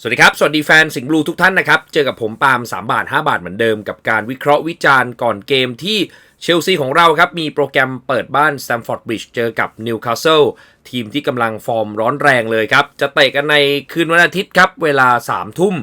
สวัสดีครับ สวัสดีแฟนสิงห์บลูทุกท่านนะครับ เจอกับผมปาล์ม3 บาท 5 บาทเหมือนเดิมกับการวิเคราะห์วิจารณ์ก่อนเกมที่เชลซีของเราครับ มีโปรแกรมเปิดบ้าน s t มฟอร์ดบริดจ์เจอกับนิวคาสเซิล ทีมที่กำลังฟอร์มร้อนแรงเลยครับ จะเตะกันในคืนวันอาทิตย์ครับเวลา 3 ทุ่ม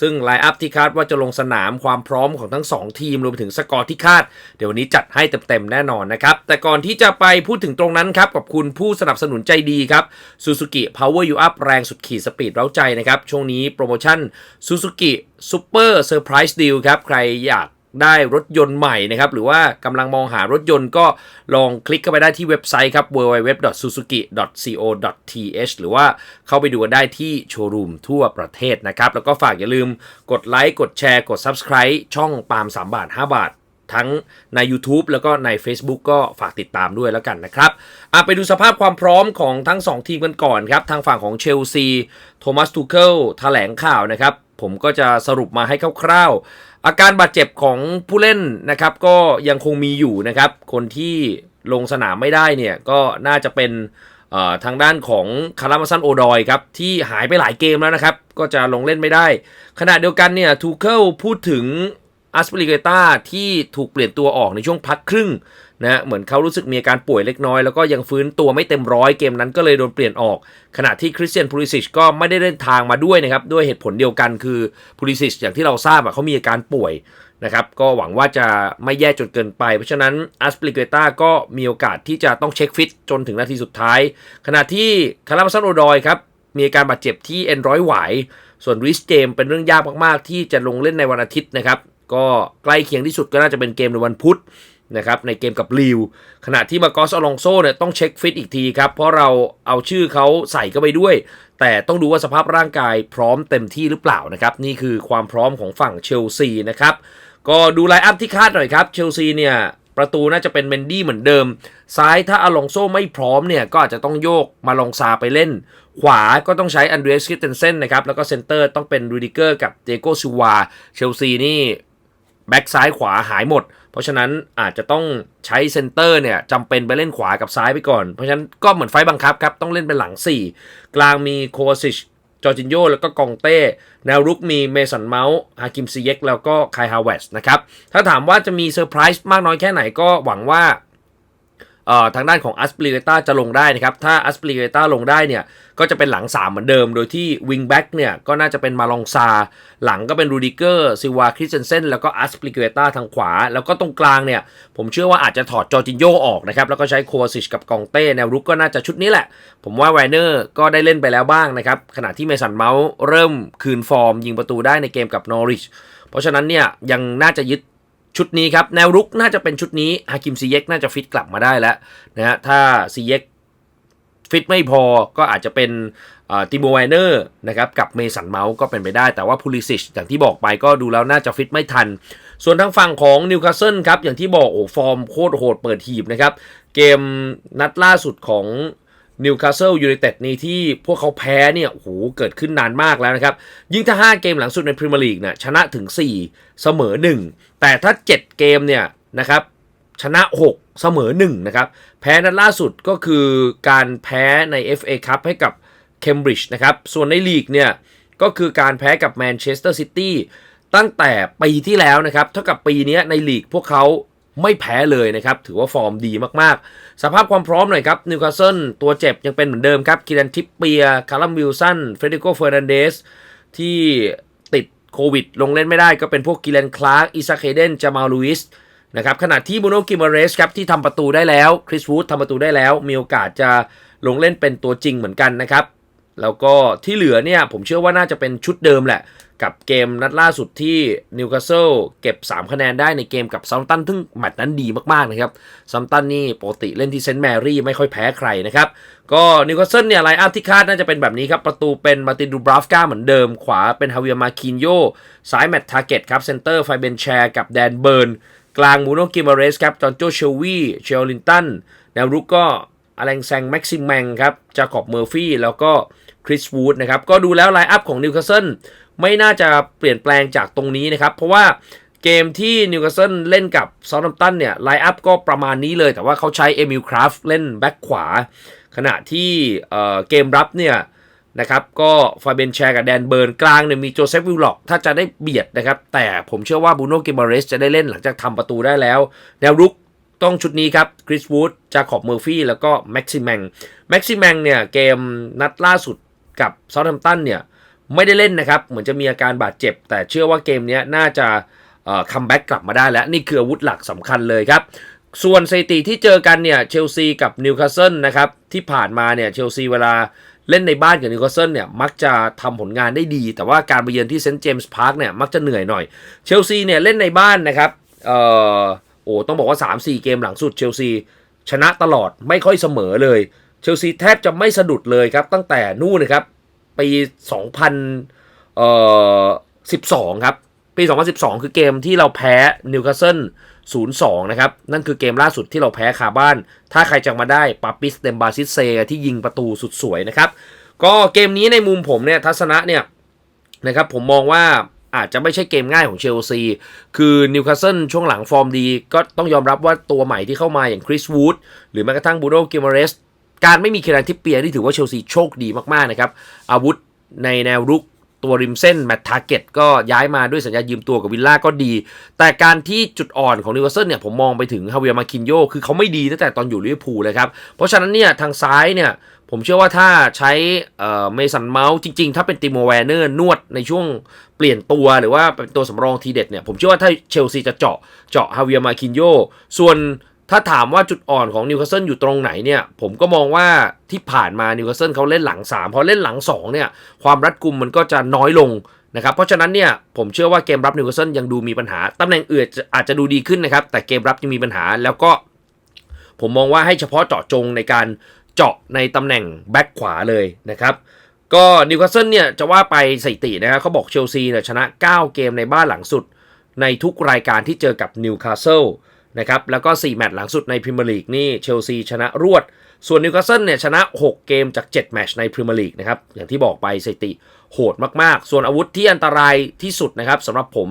ซึ่งไลน์อัพที่คาดว่าจะลงสนามความพร้อมของทั้ง 2 ทีมรวมไปถึงสกอร์ที่คาด เดี๋ยววันนี้จัดให้เต็มๆแน่นอนนะครับ แต่ก่อนที่จะไปพูดถึงตรงนั้นครับกับคุณผู้สนับสนุนใจดีครับ Suzuki Power You Up แรงสุดขีดสปีดเร้าใจนะครับช่วงนี้โปรโมชั่น Suzuki Super Surprise Deal ครับใครอยาก ได้รถยนต์ใหม่นะครับ หรือว่ากำลังมองหารถยนต์ก็ลองคลิกเข้าไปได้ที่เว็บไซต์ครับ www.suzuki.co.th หรือว่าเข้าไปดูกันได้ที่โชว์รูมทั่วประเทศนะครับ แล้วก็ฝากอย่าลืมกดไลค์กดแชร์กด Subscribe ช่องปาล์ม3 บาท 5 บาททั้งใน YouTube แล้วก็ใน Facebook ก็ฝากติดตามด้วยแล้วกันนะครับอไปดูสภาพความพร้อมของทั้ง 2 ทีมกันก่อนครับ ทางฝั่งของเชลซี โทมัส ทูเคิลแถลงข่าวนะครับ ผมก็จะสรุปมาให้คร่าวๆ อาการบาดเจ็บของผู้เล่นนะครับ ก็ยังคงมีอยู่นะครับ คนที่ลงสนามไม่ได้เนี่ยก็น่าจะเป็นทางด้านของคารามาซันโอดอยครับ ที่หายไปหลายเกมแล้วนะครับ ก็จะลงเล่นไม่ได้ ขณะเดียวกันเนี่ยทูเคิลพูดถึงอัสเปริเกตาที่ถูกเปลี่ยนตัวออกในช่วงพักครึ่ง นะเหมือนเขารู้สึกมีอาการป่วยเล็กน้อยแล้วก็ยังฟื้นตัวไม่เต็มร้อยเกมนั้นก็เลยโดนเปลี่ยนออก ขณะที่คริสเตียนพูลิซิชก็ไม่ได้เดินทางมาด้วยนะครับ ด้วยเหตุผลเดียวกันคือพูลิซิชอย่างที่เราทราบอะเขามีอาการป่วยนะครับก็หวังว่าจะไม่แย่จนเกินไป เพราะฉะนั้นอัสเปริเกตาก็มีโอกาสที่จะต้องเช็คฟิตจนถึงนาทีสุดท้าย ขณะที่คารามาซันโอดอยครับมีอาการบาดเจ็บที่เอ็นร้อยหวายส่วนริสเจมเป็นเรื่องยากมาก ๆ ที่จะลงเล่นในวันอาทิตย์นะครับ ก็ใกล้เคียงที่สุดก็น่าจะเป็นเกมในวันพุธ นะครับในเกมกับลิวขณะที่มากอสอลองโซเนี่ยต้องเช็คฟิตอีกทีครับ เพราะเราเอาชื่อเขาใส่เข้าไปด้วย แต่ต้องดูว่าสภาพร่างกายพร้อมเต็มที่หรือเปล่านะครับ นี่คือความพร้อมของฝั่งเชลซีนะครับก็ดูไลน์อัพที่คาดหน่อยครับเชลซีเนี่ยประตูน่าจะเป็นเมนดี้เหมือนเดิม ซ้ายถ้าอลองโซไม่พร้อมเนี่ยก็อาจจะต้องโยกมาลองซาไปเล่น ขวาก็ต้องใช้อันเดรสคิตเทนเซนนะครับ แล้วก็เซนเตอร์ต้องเป็นรูดิเกอร์กับเดโกซิวา เชลซีนี่ แบ็กซ้ายขวาหายหมด เพราะฉะนั้นอาจจะต้องใช้เซนเตอร์เนี่ยจำเป็นไปเล่นขวากับซ้ายไปก่อน เพราะฉะนั้นก็เหมือนไฟบังคับครับ ต้องเล่นเป็นหลัง 4 กลางมีโคซิชจอร์จินโยแล้วก็กองเต้ แนวรุกมีเมสันเมาส์ฮากิมซีเย็กแล้วก็คายฮาวเวสนะครับ ถ้าถามว่าจะมีเซอร์ไพรส์มากน้อยแค่ไหนก็หวังว่า ทางด้านของอัสป i เ e ต้าจะลงได้นะครับ ถ้าอัสป i เ e ต้าลงได้เนี่ย ก็จะเป็นหลัง 3 เหมือนเดิม โดยที่วิงแบ็กเนี่ย ก็น่าจะเป็นมาลองซา หลังก็เป็นรูดิเกอร์ซิวาคริสเซนเซนแล้วก็อัสป i เ e ต้าทางขวา แล้วก็ตรงกลางเนี่ย ผมเชื่อว่าอาจจะถอดจอร์จินโยออกนะครับ แล้วก็ใช้โควซิชกับกองเต้ แนวรุกก็น่าจะชุดนี้แหละ ผมว่าไวเนอร์ก็ได้เล่นไปแล้วบ้างนะครับ ขณะที่เมสันเมาส์เริ่มคืนฟอร์ม ยิงประตูได้ในเกมกับนอริชเพราะฉะนั้นเนี่ยยังน่าจะยึด ชุดนี้ครับแนวรุกน่าจะเป็นชุดนี้ฮากิมซีเย็กน่าจะฟิตกลับมาได้แล้วนะฮะถ้าซีเย็กฟิตไม่พอก็อาจจะเป็นติโมไวเนอร์นะครับกับเมสันเมาส์ก็เป็นไปได้ แต่ว่าพูลิซิชอย่างที่บอกไปก็ดูแล้วน่าจะฟิตไม่ทัน ส่วนทางฝั่งของนิวคาสเซิลครับอย่างที่บอกโอ้ฟอร์มโคตรโหดเปิดทีมนะครับ เกมนัดล่าสุดของ นิวคาสเซิลยูไนเต็ดนี่ที่พวกเขาแพ้เนี่ยโหเกิดขึ้นนานมากแล้วนะครับ ยิ่งถ้า 5 เกมหลังสุดในพรีเมียร์ลีกเนี่ยชนะถึง 4 เสมอ 1 แต่ถ้า 7 เกมเนี่ยนะครับชนะ 6 เสมอ 1 นะครับ แพ้นัดล่าสุดก็คือการแพ้ใน FA คัพให้กับเคมบริดจ์นะครับ ส่วนในลีกเนี่ยก็คือการแพ้กับแมนเชสเตอร์ซิตี้ตั้งแต่ปีที่แล้วนะครับ เท่ากับปีนี้ในลีกพวกเขา ไม่แพ้เลยนะครับ ถือว่าฟอร์มดีมากๆ สภาพความพร้อมหน่อยครับนิวคาสเซิลตัวเจ็บยังเป็นเหมือนเดิมครับคิรันทิปเปียคาร์ลัมวิลสันเฟรดิโกเฟอร์นันเดสที่ติดโควิด ลงเล่นไม่ได้ก็เป็นพวกกิเลนคลาร์กอิซาเคเดนจามาลูอิสนะครับขณะที่บูโนกิมาเรสครับที่ทำประตูได้แล้วคริสวูดทำประตูได้แล้ว มีโอกาสจะลงเล่นเป็นตัวจริงเหมือนกันนะครับ แล้วก็ที่เหลือเนี่ยผมเชื่อว่าน่าจะเป็นชุดเดิมแหละ กับเกมนัดล่าสุดที่นิวคาสเซิลเก็บ 3 คะแนนได้ในเกมกับซัมตันซึ่งแมตช์นั้นดีมากๆนะครับซัมตันนี่ปกติเล่นที่เซนต์แมรี่ไม่ค่อยแพ้ใครนะครับ ก็นิวคาสเซิลเนี่ยไลน์อัพที่คาดน่าจะเป็นแบบนี้ครับ ประตูเป็นมาตินดูบราฟกาเหมือนเดิม ขวาเป็นฮาเวียมาคินโยซ้ายแมตต์ทาร์เก็ตครับเซนเตอร์ไฟเบนแชร์กับแดนเบิร์นกลางมูโนกิมาเรสครับจอนโจเชลวีเชลลินตันแนวรุกก็ อเลงแซงแม็กซิมแมงครับจาคอบเมอร์ฟี่แล้วก็คริสวูดนะครับก็ดูแล้วไลน์อัพของนิวคาสเซิลไม่น่าจะเปลี่ยนแปลงจากตรงนี้นะครับ เพราะว่าเกมที่นิวคาสเซิลเล่นกับซอนัมตันเนี่ยไลน์อัพก็ประมาณนี้เลย แต่ว่าเขาใช้เอมิลคราฟเล่นแบ็คขวา ขณะที่เกมรับเนี่ยนะครับก็ฟาเบนแชร์กับแดนเบิร์นกลางเนี่ยมีโจเซฟวิลล็อกถ้าจะได้เบียดนะครับ แต่ผมเชื่อว่าบูโน่กิมาเรสจะได้เล่นหลังจากทำประตูได้แล้ว แนวรุก ต้องชุดนี้ครับคริสวูดจาขอบเมอร์ฟี่แล้วก็แม็กซิแมงแม็กซิแมงเนี่ยเกมนัดล่าสุดกับซาท์แฮมป์ตันเนี่ยไม่ได้เล่นนะครับ เหมือนจะมีอาการบาดเจ็บ แต่เชื่อว่าเกมนี้น่าจะคัมแบ็กกลับมาได้แล้วนี่คืออาวุธหลักสำคัญเลยครับ ส่วนสถิติที่เจอกันเนี่ยเชลซีกับนิวคาสเซิลนะครับที่ผ่านมาเนี่ยเชลซีเวลาเล่นในบ้านกับนิวคาสเซิลเนี่ยมักจะทำผลงานได้ดี แต่ว่าการไปเยือนที่เซนต์เจมส์พาร์คเนี่ยมักจะเหนื่อยหน่อย เชลซีเนี่ยเล่นในบ้านนะครับเอ่อ โอ้ต้องบอกว่า 3-4 เกมหลังสุดเชลซีชนะตลอดไม่ค่อยเสมอเลย เชลซีแทบจะไม่สะดุดเลยครับ ตั้งแต่นู่นนะครับปี2000เอ่อ12 ครับ ปี 2012 คือเกมที่เราแพ้นิวคาสเซิล0-2 นะครับ นั่นคือเกมล่าสุดที่เราแพ้คาบ้าน ถ้าใครจำมาได้ปาปิสเดมบาซิเซที่ยิงประตูสุดสวยนะครับ ก็เกมนี้ในมุมผมเนี่ยทัศนะเนี่ยนะครับผมมองว่า อาจจะไม่ใช่เกมง่ายของเชลซี คือนิวคาสเซิลช่วงหลังฟอร์มดี ก็ต้องยอมรับว่าตัวใหม่ที่เข้ามาอย่างคริสวูดหรือแม้กระทั่งบูโดกิมาเรส การไม่มีเครันทิปเปียนี่ถือว่าเชลซีโชคดีมากๆนะครับ อาวุธในแนวรุกตัวริมเส้นแมตทาร์เก็ตก็ย้ายมาด้วยสัญญายืมตัวกับวิลล่าก็ดี แต่การที่จุดอ่อนของนิวคาสเซิลเนี่ยผมมองไปถึงฮาเวียมาคินโยคือเขาไม่ดีตั้งแต่ตอนอยู่ลิเวอร์พูลเลยครับ เพราะฉะนั้นเนี่ยทางซ้ายเนี่ย ผมเชื่อว่าถ้าใช้เมสันเมาส์จริง ๆ ถ้าเป็นติโมแวนเนอร์นวดในช่วงเปลี่ยนตัวหรือว่าเป็นตัวสำรองทีเด็ดเนี่ย ผมเชื่อว่าถ้าเชลซีจะเจาะเจาะฮาเวียมาคินโยส่วนถ้าถามว่าจุดอ่อนของนิวคาสเซิลอยู่ตรงไหนเนี่ย ผมก็มองว่าที่ผ่านมานิวคาสเซิลเขาเล่นหลัง3พอเล่นหลัง2เนี่ยความรัดกุมมันก็จะน้อยลงนะครับเพราะฉะนั้นเนี่ยผมเชื่อว่าเกมรับนิวคาสเซิลยังดูมีปัญหาตำแหน่งอื่นอาจจะดูดีขึ้นนะครับแต่เกมรับยังมีปัญหาแล้วก็ผมมองว่าให้เฉพาะเจาะจงในการ เจาะในตำแหน่งแบ็คขวาเลยนะครับก็นิวคาสเซิลเนี่ยจะว่าไปสถิตินะครับเขาบอกเชลซีเนี่ยชนะ 9 เกมในบ้านหลังสุด ในทุกรายการที่เจอกับนิวคาสเซิลนะครับแล้วก็ 4 แมตช์หลังสุดในพรีเมียร์ลีกนี่เชลซีชนะรวด ส่วนนิวคาสเซิลเนี่ยชนะ 6 เกมจาก 7 แมตช์ในพรีเมียร์ลีกนะครับอย่างที่บอกไปสถิติโหดมากๆ ส่วนอาวุธที่อันตรายที่สุดนะครับสำหรับผม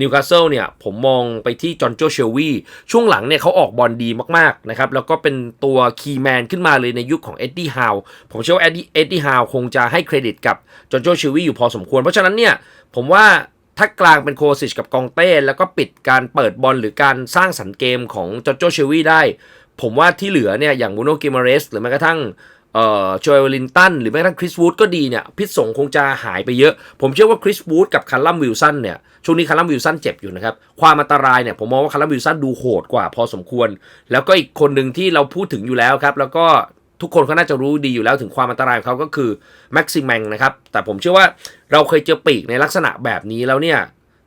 นิวคาสเซิลเนี่ยผมมองไปที่จอห์นโจเชลวีช่วงหลังเนี่ยเขาออกบอลดีมากๆนะครับแล้วก็เป็นตัวคีย์แมนขึ้นมาเลยในยุคของเอ็ดดี้ฮาวผมเชื่อว่าเอ็ดดี้เอ็ดดี้ฮาวคงจะให้เครดิตกับจอห์นโจเชลวีอยู่พอสมควร เพราะฉะนั้นเนี่ยผมว่าถ้ากลางเป็นโคซิชกับกองเต้ แล้วก็ปิดการเปิดบอลหรือการสร้างสรรค์เกมของจอร์โจเชลวีได้ ผมว่าที่เหลือเนี่ยอย่างบูโนกิมาเรสหรือแม้กระทั่ง เอ่อโจเอลลินตันหรือแม้กระทั่งคริสวูดก็ดีเนี่ยพิษสงคงจะหายไปเยอะ ผมเชื่อว่าคริสวูดกับคัลลัมวิลสันเนี่ยช่วงนี้คัลลัมวิลสันเจ็บอยู่นะครับความอันตรายเนี่ยผมมองว่าคัลลัมวิลสันดูโหดกว่าพอสมควร แล้วก็อีกคนหนึ่งที่เราพูดถึงอยู่แล้วครับ แล้วก็ทุกคนก็น่าจะรู้ดีอยู่แล้วถึงความอันตรายของเขาก็คือแม็กซิมแมงนะครับแต่ผมเชื่อว่าเราเคยเจอปีกในลักษณะแบบนี้แล้วเนี่ย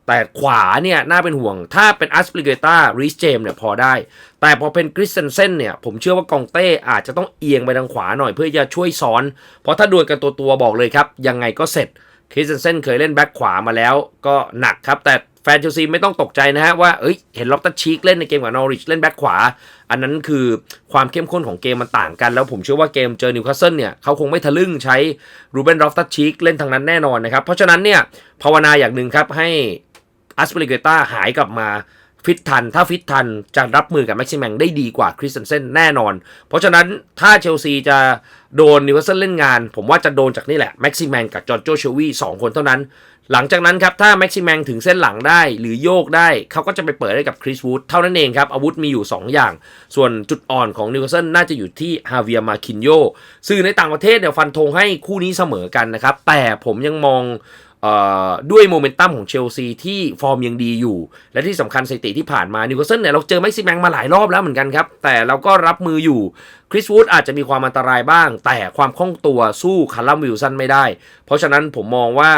แต่ขวาเนี่ยน่าเป็นห่วง ถ้าเป็นอัสปริเกต้าริสเจมเนี่ยพอได้ แต่พอเป็นคริสเซนเซนเนี่ย ผมเชื่อว่ากองเต้อาจจะต้องเอียงไปทางขวาหน่อยเพื่อจะช่วยซ้อน เพราะถ้าดวลกันตัวตัวบอกเลยครับ ยังไงก็เสร็จคริสเซนเซนเคยเล่นแบ็คขวามาแล้วก็หนักครับ แต่แฟนเชลซีไม่ต้องตกใจนะฮะว่าเอ้ยเห็นล็อบตันชีกเล่นในเกมกับนอริชเล่นแบ็คขวา อันนั้นคือความเข้มข้นของเกมมันต่างกัน แล้วผมเชื่อว่าเกมเจอนิวคาสเซิลเนี่ยเขาคงไม่ทะลึ่งใช้รูเบนลอฟตันชีกเล่นทางนั้นแน่นอนนะครับเพราะฉะนั้นเนี่ยภาวนาอย่างหนึ่งครับให้ อัสเปริเกต้าหายกลับมาฟิตทัน ถ้าฟิตทันจะรับมือกับแม็กซิแมงได้ดีกว่าคริสเซนเซนแน่นอน เพราะฉะนั้นถ้าเชลซีจะโดนนิวคาสเซิลเล่นงาน ผมว่าจะโดนจากนี่แหละแม็กซิแมงกับจอร์โจเชวีสองคนเท่านั้น หลังจากนั้นครับ ถ้าแม็กซิแมงถึงเส้นหลังได้หรือโยกได้ เขาก็จะไปเปิดให้กับคริสวูดเท่านั้นเองครับ อาวุธมีอยู่ 2 อย่าง ส่วนจุดอ่อนของนิวคาสเซิลน่าจะอยู่ที่ฮาเวียมาคินโยสื่อในต่างประเทศเนี่ยฟันธงให้คู่นี้เสมอกันนะครับแต่ผมยังมอง ด้วยโมเมนตัมของเชลซีที่ฟอร์มยังดีอยู่ และที่สำคัญสถิติที่ผ่านมานิวคาสเซิลเนี่ยเราเจอแม็กซิแมงมาหลายรอบแล้วเหมือนกันครับ แต่เราก็รับมืออยู่คริสวูดอาจจะมีความอันตรายบ้าง แต่ความคล่องตัวสู้คาร์ลัมวิลสันไม่ได้ เพราะฉะนั้นผมมองว่า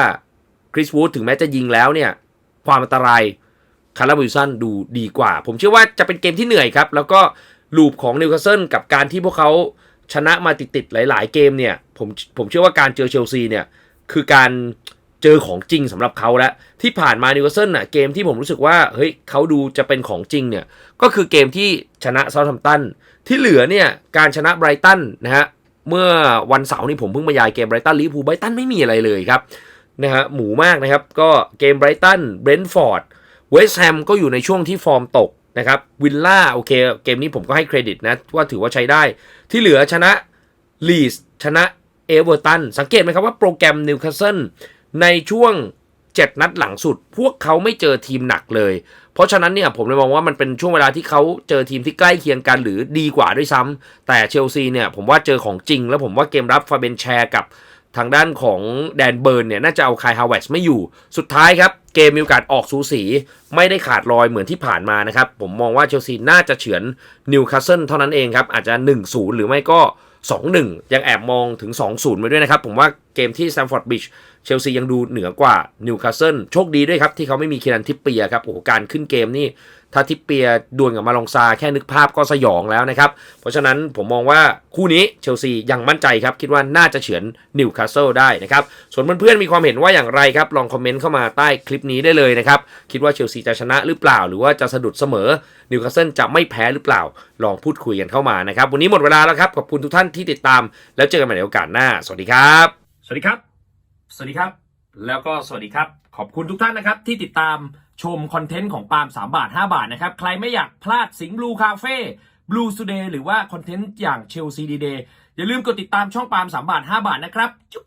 คริสวูดถึงแม้จะยิงแล้วเนี่ยความอันตรายคาร์ลัมวิลสันดูดีกว่า ผมเชื่อว่าจะเป็นเกมที่เหนื่อยครับแล้วก็ลูปของนิวคาสเซิลกับการที่พวกเขาชนะมาติดๆหลาย ๆ เกมเนี่ยผมผมเชื่อว่าการเจอเชลซีเนี่ยคือการ เจอของจริงสำหรับเขาแล้วที่ผ่านมานิวคาสเซิลน่ะเกมที่ผมรู้สึกว่าเฮ้ยเขาดูจะเป็นของจริงเนี่ยก็คือเกมที่ชนะเซาท์แฮมตันที่เหลือเนี่ยการชนะไบรตันนะฮะเมื่อวันเสาร์นี่ผมเพิ่งมายายเกมไบรตันลิเวอร์พูลไบรตันไม่มีอะไรเลยครับนะฮะหมูมากนะครับ ก็เกมไบรตันเบรนท์ฟอร์ดเวสต์แฮมก็อยู่ในช่วงที่ฟอร์มตกนะครับวิลล่าโอเคเกมนี้ผมก็ให้เครดิตนะว่าถือว่าใช้ได้ ที่เหลือชนะลีสชนะเอเวอร์ตันสังเกตไหมครับว่าโปรแกรมนิวคาสเซิล ในช่วง 7 นัดหลังสุด พวกเขาไม่เจอทีมหนักเลย เพราะฉะนั้นเนี่ยผมเลยมองว่ามันเป็นช่วงเวลาที่เขาเจอทีมที่ใกล้เคียงกันหรือดีกว่าด้วยซ้ำแต่เชลซีเนี่ยผมว่าเจอของจริง แล้วผมว่าเกมรับฟาเบนแชร์กับทางด้านของแดนเบิร์นเนี่ยน่าจะเอาคายฮาวเวสไม่อยู่ สุดท้ายครับเกมมีโอกาสออกสูสี ไม่ได้ขาดลอยเหมือนที่ผ่านมานะครับ ผมมองว่าเชลซีน่าจะเฉือนนิวคาสเซิลเท่านั้นเองครับ อาจจะ 1-0 หรือไม่ก็ 2-1 ยังแอบมองถึง 2-0ไว้ด้วยนะครับ ผมว่าเกมที่ s ซมฟอร์ดบิชเชลซียังดูเหนือกว่านิวคาสเซิลโชคดีด้วยครับ ที่เขาไม่มีเคียรันทิปเปียครับโอ้โหการขึ้นเกมนี่ ถ้าทิปเปียดวลกับมาลองซาแค่นึกภาพก็สยองแล้วนะครับ เพราะฉะนั้นผมมองว่าคู่นี้เชลซียังมั่นใจครับ คิดว่าน่าจะเฉือนนิวคาสเซิลได้นะครับ ส่วนเพื่อนๆมีความเห็นว่าอย่างไรครับ ลองคอมเมนต์เข้ามาใต้คลิปนี้ได้เลยนะครับ คิดว่าเชลซีจะชนะหรือเปล่า หรือว่าจะสะดุดเสมอนิวคาสเซิลจะไม่แพ้หรือเปล่า ลองพูดคุยกันเข้ามานะครับวันนี้หมดเวลาแล้วครับขอบคุณทุกท่านที่ติดตาม แล้วเจอกันใหม่ในโอกาสหน้า สวัสดีครับ วัสดีครับ สวัสดีครับ แล้วก็สวัสดีครับ ขอบคุณทุกท่านนะครับ ที่ติดตามชมคอนเทนต์ของปาล์ม3 บาท 5 บาทนะครับ ใครไม่อยากพลาดสิงห์บลูคาเฟ่บลูสเดย์หรือว่าคอนเทนต์อย่างเชลซีดีเดย์อย่าลืมกดติดตามช่องปาล์ม3 บาท 5 บาทนะครับจุก